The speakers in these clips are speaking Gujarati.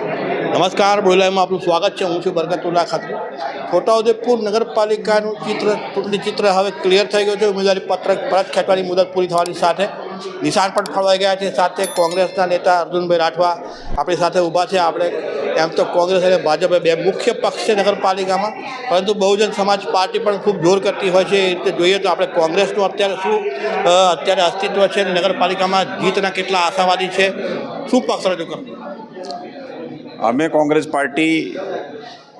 નમસ્કાર બોલાયમાં આપનું સ્વાગત છે. હું છું બરકતુલ્લા ખાતરી. છોટાઉદેપુર નગરપાલિકાનું ચિત્ર, ચૂંટણી ચિત્ર હવે ક્લિયર થઈ ગયું છે. ઉમેદવારી પત્રક પરત ખેંચવાની મુદત પૂરી થવાની સાથે નિશાન પણ ફળવાઈ ગયા છે. સાથે કોંગ્રેસના નેતા અર્જુનભાઈ રાઠવા આપણી સાથે ઊભા છે. આપણે એમ તો કોંગ્રેસ અને ભાજપ બે મુખ્ય પક્ષ છે નગરપાલિકામાં, પરંતુ બહુજન સમાજ પાર્ટી પણ ખૂબ જોર કરતી હોય છે. એ રીતે જોઈએ તો આપણે કોંગ્રેસનું અત્યારે શું અત્યારે અસ્તિત્વ છે નગરપાલિકામાં જીતના કેટલા આશાવાદી છે, શું પક્ષ રજૂ કરશે? અમે કોંગ્રેસ પાર્ટી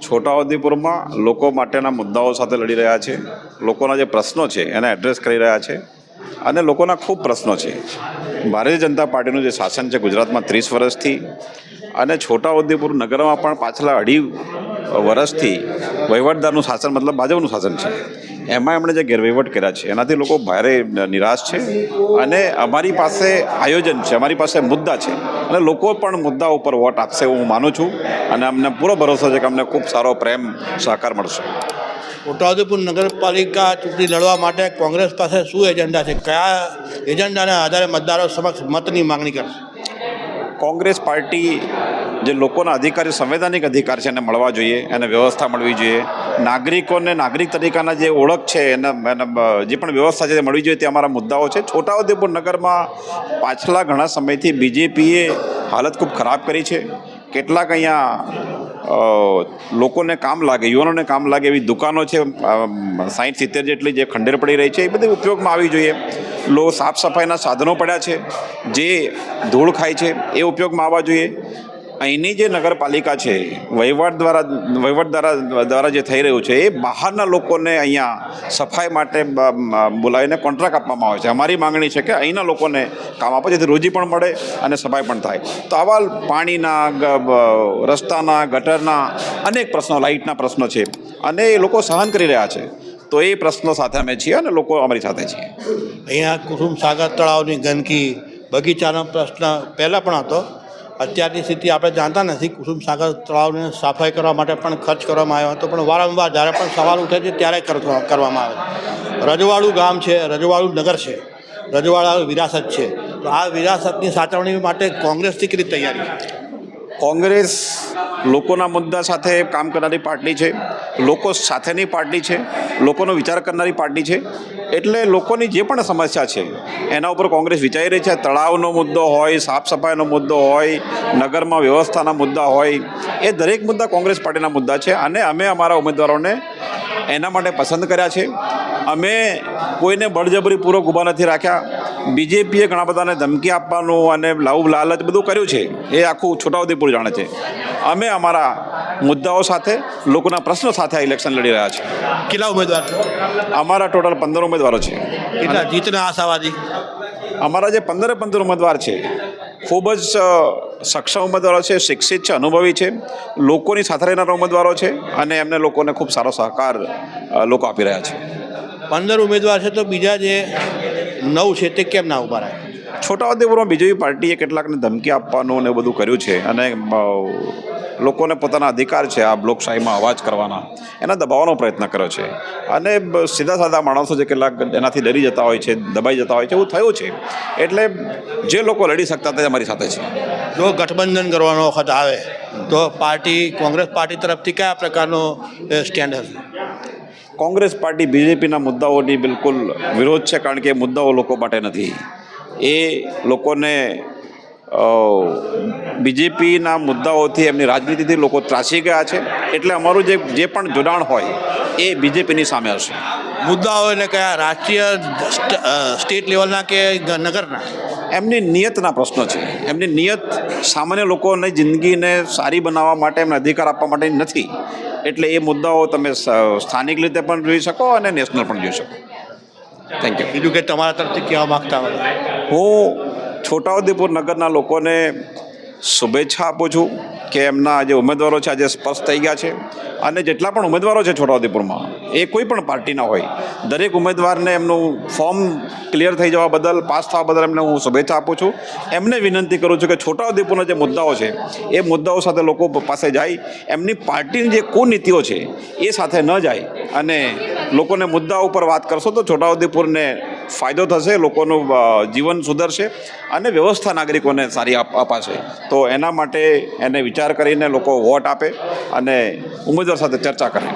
છોટાઉદેપુરમાં લોકો માટેના મુદ્દાઓ સાથે લડી રહ્યા છે. લોકોના જે પ્રશ્નો છે એને એડ્રેસ કરી રહ્યા છે અને લોકોના ખૂબ પ્રશ્નો છે. ભારતીય જનતા પાર્ટીનું જે શાસન છે ગુજરાતમાં ત્રીસ વર્ષથી અને છોટાઉદેપુર નગરમાં પણ પાછલા અઢી વર્ષથી વહીવટદારનું શાસન, મતલબ ભાજપનું શાસન છે. એમાં એમણે જે ગેરવહીવટ કર્યા છે એનાથી લોકો ભારે નિરાશ છે અને અમારી પાસે આયોજન છે અમારી પાસે મુદ્દા છે. અને લોકો પણ મુદ્દા ઉપર વોટ આપશે એવું હું માનું છું અને અમને પૂરો ભરોસો છે કે અમને ખૂબ સારો પ્રેમ સહકાર મળશે. છોટાઉદેપુર નગરપાલિકા ચૂંટણી લડવા માટે કોંગ્રેસ પાસે શું એજન્ડા છે? કયા એજન્ડાના આધારે મતદારો સમક્ષ મતની માંગણી કરશે? કોંગ્રેસ પાર્ટી જે લોકોના અધિકારી સંવૈધાનિક અધિકાર છે એને મળવા જોઈએ, એને વ્યવસ્થા મળવી જોઈએ. નાગરિકોને નાગરિક તરીકાના જે ઓળખ છે, એના જે પણ વ્યવસ્થા છે તે મળવી જોઈએ તે અમારા મુદ્દાઓ છે. છોટાઉદેપુર નગરમાં પાછલા ઘણા સમયથી બીજેપીએ હાલત ખૂબ ખરાબ કરી છે. કેટલાક અહીંયા લોકોને કામ લાગે, યુવાનોને કામ લાગે એવી દુકાનો છે સાઠ સિત્તેર જેટલી જે ખંડેર પડી રહી છે, એ બધી ઉપયોગમાં આવી જોઈએ. લો સાફ સફાઈના સાધનો પડ્યા છે. જે ધૂળ ખાય છે, એ ઉપયોગમાં આવવા જોઈએ. અહીંની જે નગરપાલિકા છે, વહીવટ દ્વારા વહીવટ દ્વારા દ્વારા જે થઈ રહ્યું છે, એ બહારના લોકોને અહીંયા સફાઈ માટે બોલાવીને કોન્ટ્રાક્ટ આપવામાં આવે છે. અમારી માંગણી છે કે અહીંના લોકોને કામ આપે, જેથી રોજી પણ મળે અને સફાઈ પણ થાય. તો આવા પાણીના રસ્તાના, ગટરના અનેક પ્રશ્નો, લાઇટના પ્રશ્નો છે. અને એ લોકો સહન કરી રહ્યા છે. તો એ પ્રશ્નો સાથે અમે છીએ અને લોકો અમારી સાથે છીએ. અહીંયા કુસુમ સાગર તળાવની ગંદકી બગીચાનો પ્રશ્ન પહેલાં પણ હતો. અત્યારની સ્થિતિ આપણે જાણતા નથી. કુસુમ સાગર તળાવને સફાઈ કરવા માટે પણ ખર્ચ કરવામાં આવ્યો હતો, પણ વારંવાર જ્યારે પણ સવાલ ઉઠે છે ત્યારે કરવામાં આવે રજવાડું ગામ છે, રજવાડું નગર છે, રજવાડા વિરાસત છે. તો આ વિરાસતની સાચવણી માટે કોંગ્રેસની કેટલી તૈયારી કોંગ્રેસ લોકોના મુદ્દા સાથે કામ કરનારી પાર્ટી છે, લોકો સાથેની પાર્ટી છે, લોકોનો વિચાર કરનારી પાર્ટી છે, એટલે લોકોની જે પણ સમસ્યા છે, એના ઉપર કોંગ્રેસ વિચારી રહી છે. તળાવનો મુદ્દો હોય સાફ સફાઈનો મુદ્દો હોય, નગરમાં વ્યવસ્થાના મુદ્દા હોય, એ દરેક મુદ્દા કોંગ્રેસ પાર્ટીના મુદ્દા છે અને અમે અમારા ઉમેદવારોને એના માટે પસંદ કર્યા છે. અમે કોઈને બળજબરીપૂર્વક ઊભા નથી રાખ્યા. બીજેપીએ ઘણા બધાને ધમકી આપવાનું અને લાવ લાલચ બધું કર્યું છે. એ આખું છોટાઉદેપુર જાણે છે. અમે અમારા મુદ્દાઓ સાથે લોકોના પ્રશ્નો સાથે આ ઇલેક્શન લડી રહ્યા છે કેટલા ઉમેદવાર? અમારા ટોટલ પંદર ઉમેદવારો છે. કેટલા? જીતના આશાવાદી? અમારા જે પંદરે પંદર ઉમેદવાર છે ખૂબ જ સક્ષમ ઉમેદવારો છે શિક્ષિત છે અનુભવી છે લોકોની સાથે રહેનારા ઉમેદવારો છે અને એમને લોકોને ખૂબ સારો સહકાર લોકો આપી રહ્યા છે. પંદર ઉમેદવાર છે તો બીજા જે નવ છે તે કેમ ના ઊભા રહે છોટાઉદેપુરમાં બીજેપી પાર્ટીએ કેટલાકને ધમકી આપવાનું ને એવું બધું કર્યું છે અને લોકોને પોતાના અધિકાર છે આ લોકશાહીમાં અવાજ કરવાના એના દબાવવાનો પ્રયત્ન કર્યો છે. અને સીધા સાધા માણસો જે કેટલાક એનાથી ડરી જતા હોય છે દબાઈ જતા હોય છે એવું થયું છે. એટલે જે લોકો લડી શકતા હતા એ અમારી સાથે છે. જો ગઠબંધન કરવાનો વખત આવે તો પાર્ટી કોંગ્રેસ પાર્ટી તરફથી કયા પ્રકારનો સ્ટેન્ડ હશે? કોંગ્રેસ પાર્ટી બીજેપીના મુદ્દાઓની બિલકુલ વિરોધ છે કારણ કે મુદ્દાઓ લોકો માટે નથી. એ લોકોને બીજેપીના મુદ્દાઓથી એમની રાજનીતિથી લોકો ત્રાસી ગયા છે. એટલે અમારું જે જે પણ જોડાણ હોય એ બીજેપીની સામે હશે. મુદ્દાઓ એટલે કયા રાષ્ટ્રીય સ્ટેટ લેવલના કે નગરના? એમની નિયતના પ્રશ્નો છે. એમની નિયત સામાન્ય લોકોની જિંદગીને સારી બનાવવા માટે એમને અધિકાર આપવા માટે નથી. એટલે એ મુદ્દાઓ તમે સ્થાનિક રીતે પણ જોઈ શકો અને નેશનલ પણ જોઈ શકો. થેન્ક યુ બીજું કે તમારા તરફથી કહેવા માગતા હોય. હું છોટાઉદેપુર નગરના લોકોને શુભેચ્છા આપું છું કે એમના જે ઉમેદવારો છે આજે સ્પષ્ટ થઈ ગયા છે. અને જેટલા પણ ઉમેદવારો છે છોટાઉદેપુરમાં, એ કોઈ પણ પાર્ટીના હોય, દરેક ઉમેદવારને એમનું ફોર્મ ક્લિયર થઈ જવા બદલ, પાસ થવા બદલ એમને હું શુભેચ્છા આપું છું. એમને વિનંતી કરું છું કે છોટાઉદેપુરના જે મુદ્દાઓ છે, એ મુદ્દાઓ સાથે લોકો પાસે જાય, એમની પાર્ટીની જે કુનીતિઓ છે, એ સાથે ન જાય. અને લોકોને મુદ્દા ઉપર વાત કરશો તો છોટાઉદેપુરને ફાયદો થશે, લોકોનું જીવન સુધરશે અને વ્યવસ્થા નાગરિકોને સારી અપાશે. તો એના માટે એને વિચાર કરીને લોકો વોટ આપે અને ઉમેદવાર સાથે ચર્ચા કરે.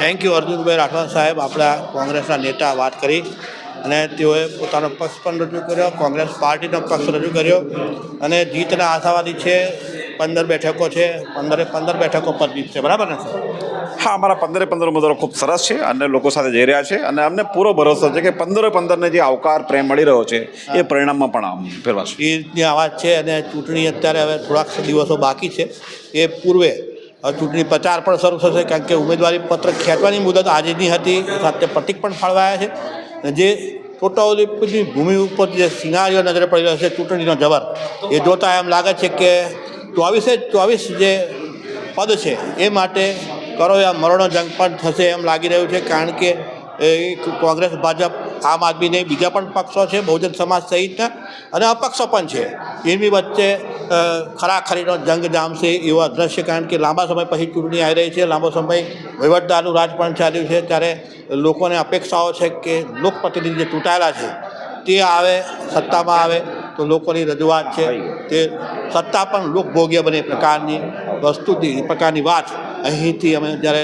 થેન્ક યુ અર્જુનભાઈ રાઠવા સાહેબ. આપણા કોંગ્રેસના નેતા વાત કરી અને તેઓએ પોતાનો પક્ષ પણ રજૂ કર્યો, કોંગ્રેસ પાર્ટીનો પક્ષ રજૂ કર્યો અને જીતના આશાવાદી છે, પંદર બેઠકો છે, પંદરે પંદર બેઠકો પર જીતશે. બરાબર ને સર હા અમારા પંદરે પંદર ઉમેદવારો ખૂબ સરસ છે અને લોકો સાથે જઈ રહ્યા છે અને અમને પૂરો ભરોસો છે કે પંદરે પંદરને જે આવકાર પ્રેમ મળી રહ્યો છે એ પરિણામમાં પણ ફેરવાશે. એ રીતની આવાજ છે અને ચૂંટણી અત્યારે હવે થોડાક દિવસો બાકી છે. એ પૂર્વે ચૂંટણી પ્રચાર પણ શરૂ થશે કારણ કે ઉમેદવારી પત્ર ખેંચવાની મુદત આજની હતી સાથે પ્રતિક પણ ફાળવાયા છે. અને જે છોટાઉદેપુરની ભૂમિ ઉપર જે સિનારીઓ નજરે પડી રહ્યો છે ચૂંટણીનો જબર એ જોતાં એમ લાગે છે કે ચોવીસે ચોવીસ જે પદ છે એ માટે કરો યા મરણો જંગ પણ થશે એમ લાગી રહ્યું છે, કારણ કે કોંગ્રેસ, ભાજપ, આમ આદમી નહીં, બીજા પણ પક્ષો છે, બહુજન સમાજ સહિત, અને અપક્ષો પણ છે. એમની વચ્ચે ખરાખરીનો જંગ જામશે એવો દ્રશ્ય કારણ કે લાંબા સમય પછી ચૂંટણી આવી રહી છે, લાંબો સમય વહીવટદારનું રાજ પણ ચાલ્યું છે, ત્યારે લોકોને અપેક્ષાઓ છે કે લોકપ્રતિનિધિ જે ચૂંટાયેલા છે, તે આવે, સત્તામાં આવે, તો લોકોની રજૂઆત છે, તે સત્તા પણ લોકભોગ્ય બને પ્રકારની વસ્તુ પ્રકારની વાત અહીંથી અમે જ્યારે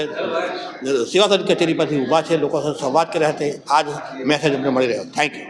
સેવાદન કચેરી પરથી ઊભા છે, લોકો સાથે સંવાદ કર્યા તે આ જ મેસેજ અમને મળી રહ્યો. Thank you